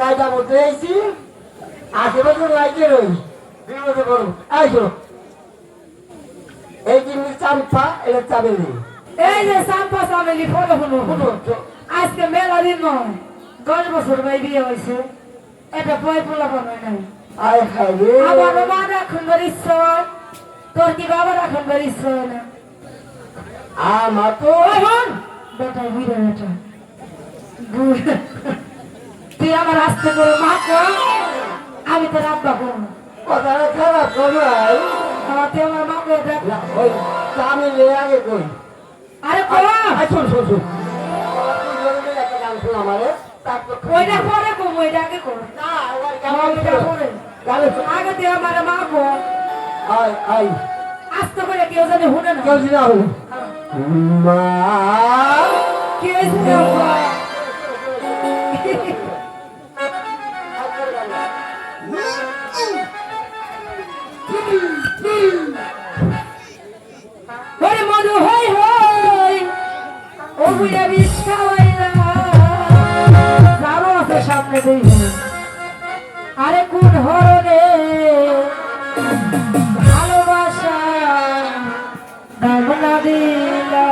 কায়দা মতো এসেছি। আশেপাশে লাইতে রই বিপদে করুন এই এই জিনিস চাম্পা এটা চাবে নেই এই যে সাম্পা সামেলি ফটো শুনো শুনো। আজকে মেলা দিন নয় দশ বছর ভাই বিয়ে হয়েছে। এটা বই পোলা বানায় নাই। আয় রে। আমার মা রাখুন বাড়ি তোর কি বাবা রাখুন ইচ্ছা না? আমার তো বেটা বুড়ে বেটা। বুড়ে আমার আসতে করে মা আমি তোর আব্বা কর কথাটা খারাপ করো ভাই আমার তুই আমার করে ওই চামে লে আগে কই আরে কর শোন শোন শোন তুই বলে দিলে একটা গান শোন আমারে ওইটা পরে কম ওইটা আগে কর। না ওই ওইটা পরে। আগে আমার মা আসতে করে কেউ জানে শুনে না। কেউ জিনা মা কে বুড়া বিষ খাওয়াইলা সামনে দেই আরে কোন ভালোবাসা ভাবনা দিলা।